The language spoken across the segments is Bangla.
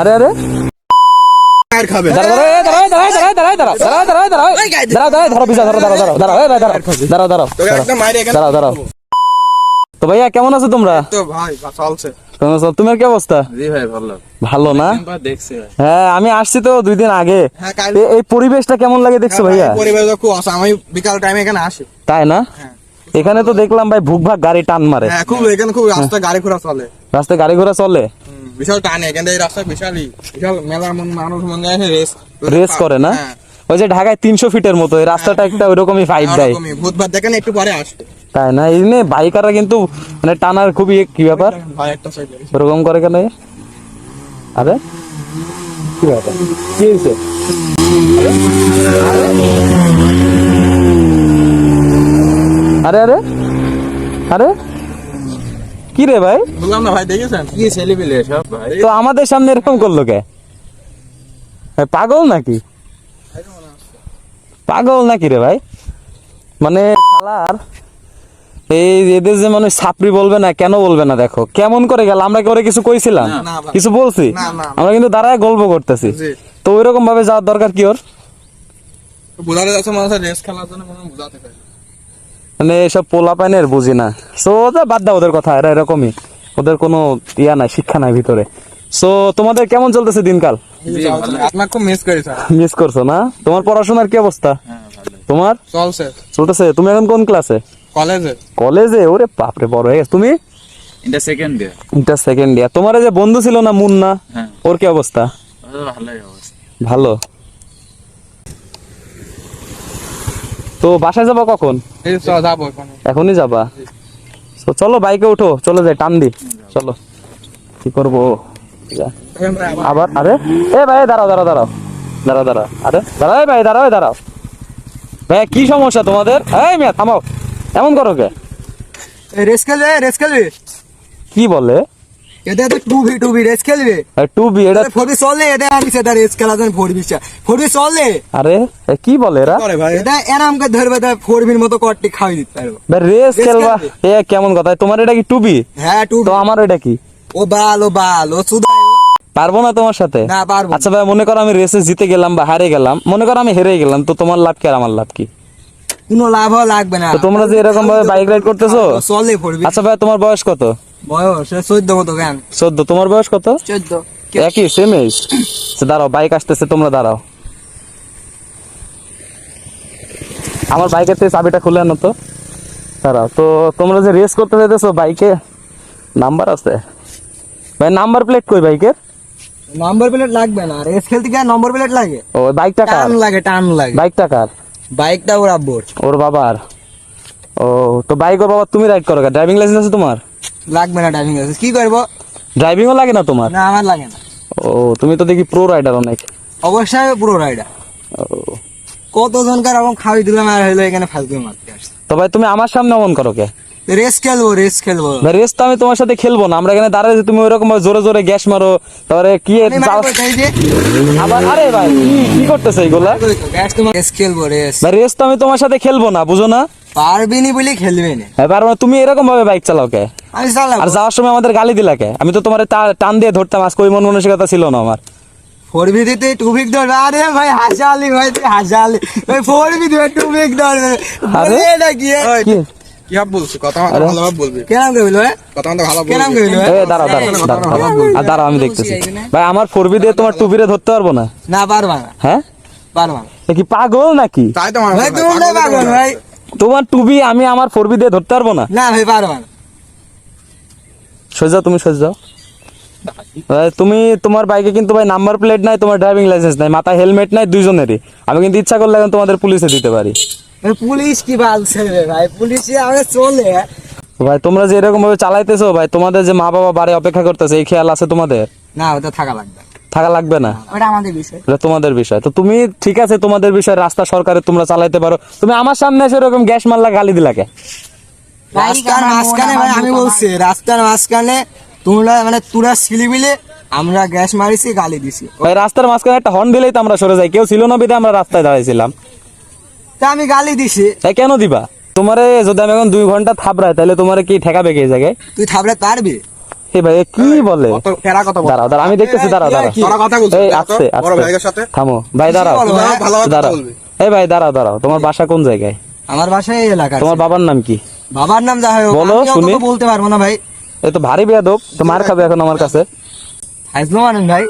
আরে আরে তো ভাইয়া কেমন আছো তোমরা তোমার কি অবস্থা ভালো না হ্যাঁ আমি আসছি তো দুই দিন আগে এই পরিবেশটা কেমন লাগে দেখছ ভাইয়া আমি বিকাল টাইমে এখানে আসি তাই না এখানে তো দেখলাম ভাই ভুক ভাগ গাড়ি টান মারে। হ্যাঁ খুব এখানে খুব রাস্তা গাড়ি ঘোড়া চলে। রাস্তায় গাড়ি ঘোড়া চলে? বিশাল টানে এখানে এই রাস্তা বিশালই বিশাল মেলার মানুষ মনে যায় রেস রেস করে না? হ্যাঁ। ওই যে ঢাকায় তিনশো ফিটের মতো এই রাস্তাটা একটা ওইরকমই ফাইট দেয়। বুধবার দেখেন একটু পরে আসবে। তাই না? এই নিয়ে বাইকাররা কিন্তু মানে টানার খুবই কি ব্যাপার? ওরকম করে কেন আরে? কি ব্যাপার? কি হয়েছে? আরে আরে। আরে। কি রে ভাই? বললাম না ভাই দেখেছেন? কি ছেলেপিলে সব ভাই? তো আমাদের সামনে এরকম করল কে? পাগল নাকি? পাগল নাকি রে ভাই? মানে শালার এই এদের যে মানুষ ছাপড়ি বলবে না কেন বলবে না দেখো? কেমন করে গেল? আমরা কি ওরে কিছু কইছিলাম। কিছু বলছি। আমরা কিন্তু দাঁড়ায় গল্প করতেছি। তো ওই রকম ভাবে যাওয়ার দরকার কি ওর? বোঝাতে যাচ্ছে মানুষের রেস খেলার জন্য বোঝাতে পারে মানে এসব পোলা পায় পাইনের বুঝি না। সো ওদের বাদ দাও ওদের কথা এরা এরকমই। ওদের কোনো ইয়া নাই শিক্ষা নাই ভিতরে। সো তোমাদের কেমন চলতেছে দিনকাল? আপনার খুব মিস করি মিস করছ না? তোমার পড়াশোনার কি অবস্থা? হ্যাঁ তোমার? চলছে। চলতেছে। তুমি এখন কোন ক্লাসে কলেজে। কলেজে? ওরে বাপরে বড় হয়ে গেছে। তুমি? এটা second year inter second year তোমার এই যে বন্ধু ছিল না মুন্না হ্যাঁ। ওর কি অবস্থা? ভালোই অবস্থা। ভালো। তো বাসায় যাবা কখন? এখনই যাবা? তো চলো বাইকে উঠো চলে যাই টান দি। চলো কি করব। আবার আরে এ ভাই দাঁড়াও দাঁড়াও দাঁড়াও। দাঁড়াও দাঁড়াও আরে দাঁড়াও ভাই দাঁড়াও দাঁড়াও। ভাই কি সমস্যা তোমাদের? এই মিয়া থামাও। এমন করো কে? রেস খেলবে রেস খেলবে? কি বলে? এটা তো two V two V race খেলবে। টু বি এটা ফোর বি চলে এটা আনিস এটা রেস খেলার জন্য ফোর বি ফোর বি চলে আরে কি বলে এরা? করে ভাই? এটা ধরবে তা ফোর বির মতো কটটি খাওয়াই দিতে পারব। রেস খেলবা? এ কেমন কথা? তোমার এটা কি টু বি হ্যাঁ টু তো আমার এটা কি? ও বাল ও বাল ও সুদাই ও। পারব না তোমার সাথে? না পারব আচ্ছা ভাই মনে করো আমি রেসে জিতে গেলাম বা হারে গেলাম মনে করো আমি হেরে গেলাম তো তোমার লাভ কি আর আমার লাভ কি? কোনো লাভ লাগবে না। তোমরা যে এরকম ভাবে বাইক রাইড করতেছো? চলে আচ্ছা ভাই তোমার বয়স কত? বয়স চোদ্দ মতো জ্ঞান চোদ্দ তোমার বয়স কত? চোদ্দ। একই সেম এজ দাঁড়াও বাইক আসতেছে তোমরা দাঁড়াও। আমার বাইকের থেকে চাবিটা খুলে আনো তো। দাঁড়াও তো তোমরা যে রেস করতে চাইতেছো বাইকে নাম্বার আছে? ভাই নাম্বার প্লেট কই বাইকের নম্বর প্লেট লাগবে না রেস খেলতে গিয়ে নম্বর প্লেট লাগে। ও বাইকটা কার? টান লাগে টান লাগে। বাইকটা কার? বাইকটা ওর আব্বুর। ওর বাবার। ও তো বাইক ওর বাবা তুমি রাইড করো ড্রাইভিং লাইসেন্স আছে তোমার? লাগবে না ড্রাইভিং লাইসেন্স কি করব? ড্রাইভিংও লাগে না তোমার? না আমার লাগে না। ও তুমি তো দেখি প্রো রাইডার অনেক। অবশ্যই প্রো রাইডার কতজনকার এবং খাওয়াই দিলাম আর হইল এখানে ফালতু মারতে আসছে। তো ভাই তুমি আমার সামনে অমন করো কে? রেস খেলব রেস খেলব। ভাই রেস তো আমি তোমার সাথে খেলব না। আমরা এখানে দাঁড়ায় তুমি ওইরকম জোরে জোরে গ্যাস মারো। তারপরে কি আবার আরে ভাই কি করতেছে তোমার রেস খেলব রেস। ভাই রেস তো আমি তোমার সাথে খেলব না বুঝো না? পারবি নি বলে খেলবে না। হ্যাঁ পারব না তুমি এরকম ভাবে বাইক চালাও কে? আমি চালাবো। আর যাওয়ার সময় আমাদের গালি দিলা কে? আমি তো তোমার টান দিয়ে ধরতাম আজকে ওই মন মানসিকতা ছিল না আমার। ফোর ভিডিতে টু ভিক ধরবে। আরে ভাই হাসালি ভাই হাসালি। ভাই ফোর ভিডি টু ভিক ধরবে। আরে? এটা কি? ওই, কি কি ভাব বলছি? কথা ভালোভাবে বলবি। কেরাম কে কথা ভালো কেরাম বলবি। এ? দাঁড়াও দাঁড়াও দাঁড়াও দাঁড়াও আর দাঁড়াও আমি দেখতেছি। ভাই আমার ফোরবি দিয়ে তোমার ধরতে পারব না? না পারবা না। হ্যাঁ? পারবা না। কি পাগল নাকি? তাই তো ভাই তুমি না পাগল ভাই। তোমার টুবি আমি আমার ফোরবি দিয়ে ধরতে পারব না? না ভাই পারবা না। সোজা তুমি সোজা তুমি তোমার বাইকে কিন্তু ভাই নাম্বার প্লেট নাই তোমার ড্রাইভিং লাইসেন্স নাই মাথায় হেলমেট নাই দুইজনেরই। আমি কিন্তু ইচ্ছা করলে তোমাদের পুলিশে দিতে পারি। পুলিশ কি বালছে রে ভাই? পুলিশে আগে চলে। ভাই তোমরা যে এরকম ভাবে চালাইতেছো ভাই তোমাদের যে মা বাবা বাড়ি অপেক্ষা করতেছে এই খেয়াল আছে তোমাদের? না ওটা থাকা লাগবে। থাকা লাগবে না? ওটা আমাদের বিষয়। এটা তোমাদের বিষয়। তো তুমি ঠিক আছে তোমাদের বিষয় রাস্তা সরকারের তোমরা চালাইতে পারো। তুমি আমার সামনে এসে এরকম গ্যাস মারলা গালি দিলাকে রাস্তার মাঝখানে ভাই আমি বলছি রাস্তার মাঝখানে তোমরা মানে তোরা সিলিবিলে আমরা গ্যাস মারিছি গালি দিছি। ভাই রাস্তার মাঝখানে একটা হর্ন দিলেই তো আমরা সরে যাই। কেউ ছিল না বিধে আমরা রাস্তায় দাঁড়াইছিলাম। তা আমি গালি দিছি। তাই কেন দিবা? তোমারে যদি আমি এখন দুই ঘণ্টা থাপড়াই তাহলে তোমার কি ঠেকাবে কে জায়গায়? তুই থাবড়ে পারবি? হে ভাই কি বলে? দাঁড়াও দাঁড়াও আমি দেখতেছি দাঁড়াও দাঁড়াও। এই দেখো, আসছে আসছে। থামো ভাই দাঁড়াও। কথা দাঁড়াও। এই ভাই দাঁড়াও দাঁড়াও তোমার বাসা কোন জায়গায়? আমার বাসায় এই এলাকা তোমার বাবার নাম কি? বাবার নাম যা হয় বলো, শুনি। বলতে পারব না ভাই। এই তো ভারী বেয়াদব তো মার খাবে এখন আমার কাছে। হাসলো মানেন ভাই।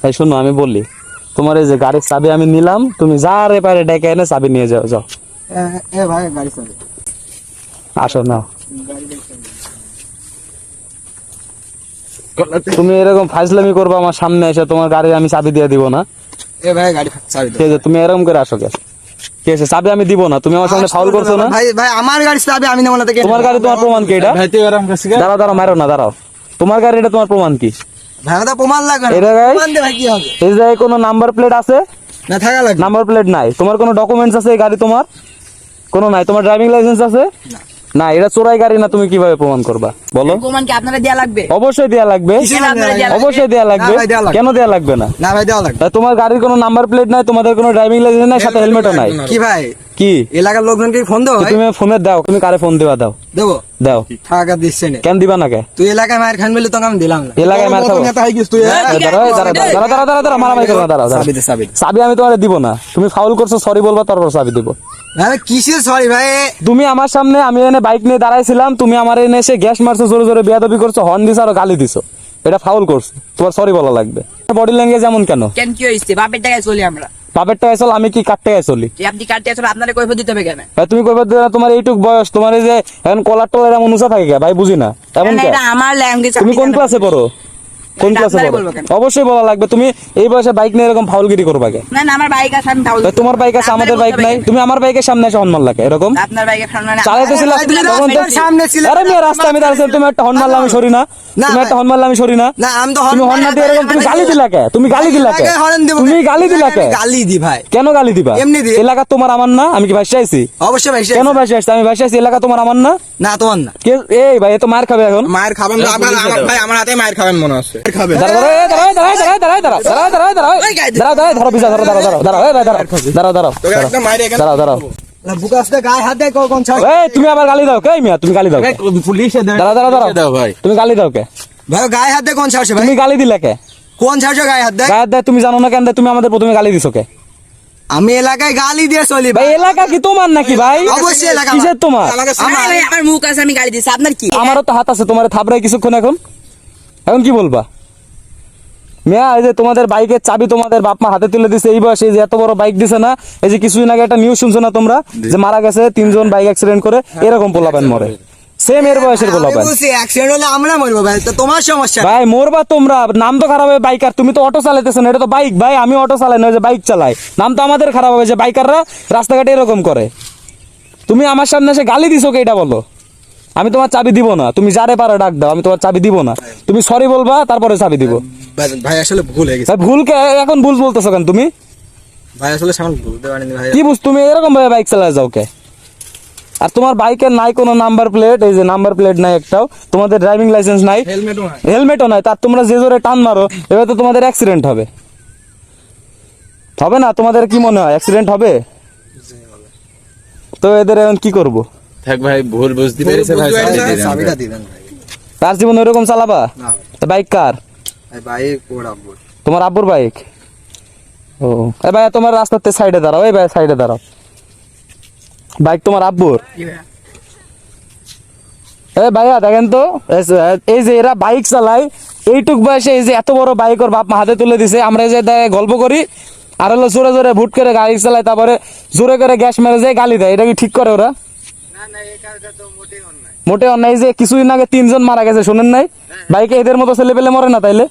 ভাই শোনো আমি বলি। তোমার এই যে গাড়ির চাবি আমি নিলাম তুমি যা রে পারে ডেকে এনে চাবি নিয়ে যাও যাও। ভাই গাড়ি আসো নাও। তুমি এরকম ফাইজলামি করবে আমার সামনে এসে তোমার গাড়ি আমি চাবি দিয়ে দিব না। এ ভাই গাড়ি চাবি ঠিক আছে তুমি এরকম করে আসো কে ঠিক আছে চাবি আমি দিব না তুমি আমার সামনে ফাউল করছ না। ভাই ভাই আমার গাড়ি চাবি আমি নেব না তোমার গাড়ি তোমার প্রমাণ কি এটা? ভাই তুই আরাম করছিস দাঁড়াও দাঁড়াও মারো না দাঁড়াও। তোমার গাড়ি এটা তোমার প্রমাণ কি? প্রমাণ লাগবে না। এটা প্রমাণ দে ভাই কি হবে? এই জায়গায় কোনো নাম্বার প্লেট আছে? না থাকা লাগবে। নাম্বার প্লেট নাই। তোমার কোনো ডকুমেন্টস আছে এই গাড়ি তোমার? কোনো নাই? তোমার ড্রাইভিং লাইসেন্স আছে? না। এটা চোরাই গাড়ি না তুমি কীভাবে প্রমাণ করবা? বলো। প্রমাণ কি আপনারা দেয়া লাগবে? অবশ্যই দেয়া লাগবে। দেয়া? অবশ্যই দেয়া লাগবে। না দেয়া। কেন দেয়া লাগবে না? না ভাই দেওয়া লাগবে। তোমার গাড়ির কোনো নাম্বার প্লেট নাই তোমাদের কোনো ড্রাইভিং লাইসেন্স নাই সাথে হেলমেটও নাই। কি ভাই? কি? এলাকার লোকজনকে ফোন দেবো তুমি ফোনে দাও তুমি কারে ফোন দিবা দাও? দেবো। দাও। টাকা দিচ্ছে না। কেন দিবা না কে? তুই এলাকায় মায়ের খান বলে তোকে আমি দিলাম না। এলাকায় খাব হয়ে গেছিস তুই হ্যাঁ? দাঁড়াও, দাঁড়াও, দাঁড়াও, দাঁড়াও, দাঁড়াও, দাঁড়াও, মারামারি করো না, দাঁড়াও, দাঁড়াও। চাবি দে চাবি দে আমি তোমার দিব না। তুমি ফাউল করছ সরি বলবা তারপর চাবি দিব। ভাই কিসের সরি ভাই? তুমি আমার সামনে আমি এনে বাইক নিয়ে দাঁড়াইছিলাম তুমি আমার এনে এসে গ্যাস মারছো জোরে জোরে বেয়াদবি করছ হর্ন দিছো আর গালি দিছো। এটা ফাউল করছ। তোমার সরি বলা লাগবে। বডি ল্যাঙ্গুয়েজ এমন কেন? কেন কি হয়েছে? বাপের টাকায় চলি আমরা। বাপের চল আমি কি কাটতে আসলি চলি আপনি কাটতে আসলে আপনারে কইব দিতে হবে কেন? তুমি কইব দিও না, তোমার এইটুক বয়স তোমার এই যে এখন কলার টলার এমন উঁচা থাকে? ভাই বুঝি না। এমন না, কে? এটা আমার ল্যাঙ্গুয়েজ তুমি কোন ক্লাসে পড়ো? কোন ক্লাসে পড়ো? অবশ্যই বলা লাগবে। তুমি এই বয়সে বাইক নিয়ে এরকম ফাউলগিরি করবা কে? না না আমার বাইক আছে আমি ভাই, তোমার বাইক আছে আমাদের বাইক নাই। তুমি আমার বাইকের সামনে এসে হর্ন এরকম? আপনার বাইকের সামনে তুমি তখন তো- সামনে ছিলে। আরে মেয়ে রাস্তা আমি তুমি একটা হর্ন মারলে আমি সরি না। তুমি একটা। হর্ন আমি সরি না। না আমি তো তুমি হর্ন না দিয়ে এরকম তুমি গালি দিলা কে তুমি গালি দিলা কে তুমি গালি দিলা কে গালি দি ভাই। কেন গালি দিবা? এমনি দি। এলাকা তোমার আমার না? আমি কি ভাইসা আইছি? অবশ্যই ভাই কেন ভাইসা আইছি? আমি ভাইসা আইছি এলাকা তোমার আমার না? না তোমার না। এই ভাই এ তো মার খাবে এখন। মায়ের খাবেন ভাই আমার হাতে মায়ের খাবেন মনে হচ্ছে। তুমি আবার গালি দাও কে মিয়া তুমি গালি দাও পুলিশ দাঁড়া দাঁড়া দাঁড়াও ভাই তুমি গালি দাও কে ভাই গায়ে হাত দিয়ে কোন সাহসে ভাই তুমি গালি দিলে কে কোন সাহসে গায়ে হাত দেয় গায়ে হাত দেয় তুমি জানো না কেন তুমি আমাদের প্রথমে গালি দিছো কে আমি এলাকায় গালি দিয়ে চলি ভাই এলাকা কি তোমার নাকি ভাই অবশ্যই এলাকা কিসের তোমার আমার মুখ আছে আমি গালি দিছি আপনার কি আমারও তো হাত আছে তোমার থাবড়ায় কিছুক্ষণ এখন এখন কি বলবা মিয়া এই যে তোমাদের বাইকের চাবি তোমাদের বাপ মা হাতে তুলে দিছে এই বয়সে এই যে এত বড় বাইক দিছে না এই যে কিছুদিন আগে একটা নিউজ শুনছো না তোমরা? যে মারা গেছে তিনজন বাইক অ্যাক্সিডেন্ট করে এরকম পোলাপান মরে। সেম এর বয়সের আমি পোলাপান। বলছি অ্যাক্সিডেন্ট হলে আমরা মরবো ভাই তো তোমার সমস্যা। ভাই মরবা তোমরা নাম তো খারাপ হবে বাইকার তুমি তো অটো চালাইতেছো না এটা তো বাইক ভাই আমি অটো চালাই না যে বাইক চালাই। নাম তো আমাদের খারাপ হবে যে বাইকাররা রাস্তাঘাটে এরকম করে। তুমি আমার সামনে এসে গালি দিছো কে এটা বলো। আমি তোমার চাবি দিব না তুমি যারে পারো ডাক দাও আমি তোমার চাবি দিব না। তুমি সরি বলবা তারপরে চাবি দিব। ভাই, আসলে ভুল হয়ে গেছে। ভুল এখন ভুল বলতেছো কেন তুমি? ভাই আসলে সামান বুঝতে পারিনি ভাই। কি বুঝ তুমি এরকম ভাবে বাইক চালায় যাও কে? আর তোমার বাইকের নাই কোনো নাম্বার প্লেট এই যে নাম্বার প্লেট নাই একটাও তোমাদের ড্রাইভিং লাইসেন্স নাই হেলমেটও নাই। হেলমেটও নাই তার তোমরা যে জোরে টান মারো এবার তো তোমাদের অ্যাক্সিডেন্ট হবে। হবে না? তোমাদের কি মনে হয়? অ্যাক্সিডেন্ট হবে? তো এদের এখন কি করব? থাক ভাই ভুল বুঝতে পেরেছে ভাই চাবিটা দিবেন ভাই। তার জীবন ওইরকম চালাবা? না। বাইক কার? তোমার আব্বুর বাইক ও এ ভাই তোমার রাস্তাতে সাইডে দাঁড়াও এই ভাই সাইডে দাঁড়াও। বাইক তোমার আব্বুর? এ ভাইয়া দেখেন তো এই যে- এরা বাইক চালায় এইটুক বয়সে এই যে এত বড় বাইক ওর বাপ হাতে তুলে দিছে আমরা এই যে দেয় গল্প করি আর হলো জোরে জোরে ভুট করে গাড়ি চালায় তারপরে জোরে করে গ্যাস মেরে যায় গালি দেয় এটা কি ঠিক করে ওরা? মোটে অন্যায় যে কিছুদিন আগে তিনজন মারা গেছে শোনেন নাই? বাইকে এদের মতো ছেলে পেলে মরে না তাইলে?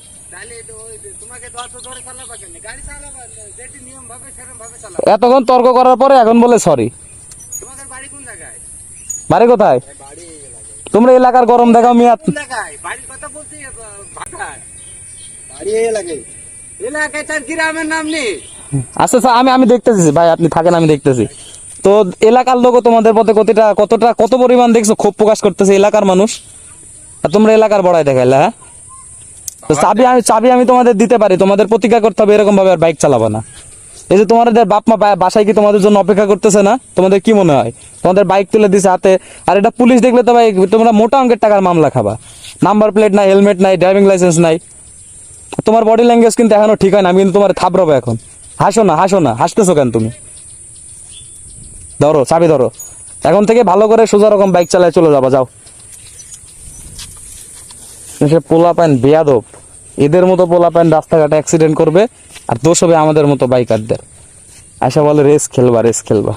এতক্ষণ তর্ক করার পরে এখন বলে সরি বাড়ি কোথায়? তোমরা এলাকার গরম দেখাও মিয়া। গাড়ি আচ্ছা স্যার আমি আমি দেখতেছি ভাই আপনি থাকেন আমি দেখতেছি। তো এলাকার লোক তোমাদের পথে কতটা কতটা কত পরিমাণ দেখছ? ক্ষোভ প্রকাশ করতেছে এলাকার মানুষ। আর তোমরা এলাকার বড়াই দেখাইলে হ্যাঁ? তো চাবি আমি চাবি আমি তোমাদের দিতে পারি তোমাদের প্রতিজ্ঞা করতে হবে এরকম ভাবে আর বাইক চালাবো না। এই যে তোমাদের বাপ মা বাসায় কি তোমাদের জন্য অপেক্ষা করতেছে না? তোমাদের কি মনে হয়? তোমাদের বাইক তুলে দিছে হাতে আর এটা পুলিশ দেখলে তো ভাই তোমরা মোটা অঙ্কের টাকার মামলা খাবা। নাম্বার প্লেট নাই হেলমেট নাই ড্রাইভিং লাইসেন্স নাই। তোমার বডি ল্যাঙ্গুয়েজ কিন্তু এখনও ঠিক হয় না আমি কিন্তু তোমার থাপড়াবো এখন। হাসো না হাসো না হাসতেছো কেন তুমি? ধরো, চাবি ধরো। এখন থেকে ভালো করে সোজা রকম বাইক চালায় চলে যাবা, যাও। সে পোলা প্যান্ট বেয়াদব। এদের মতো পোলা প্যান্ট রাস্তাঘাটে অ্যাক্সিডেন্ট করবে, আর দোষ হবে আমাদের মতো বাইকারদের আশা বলে রেস খেলবা রেস খেলবা।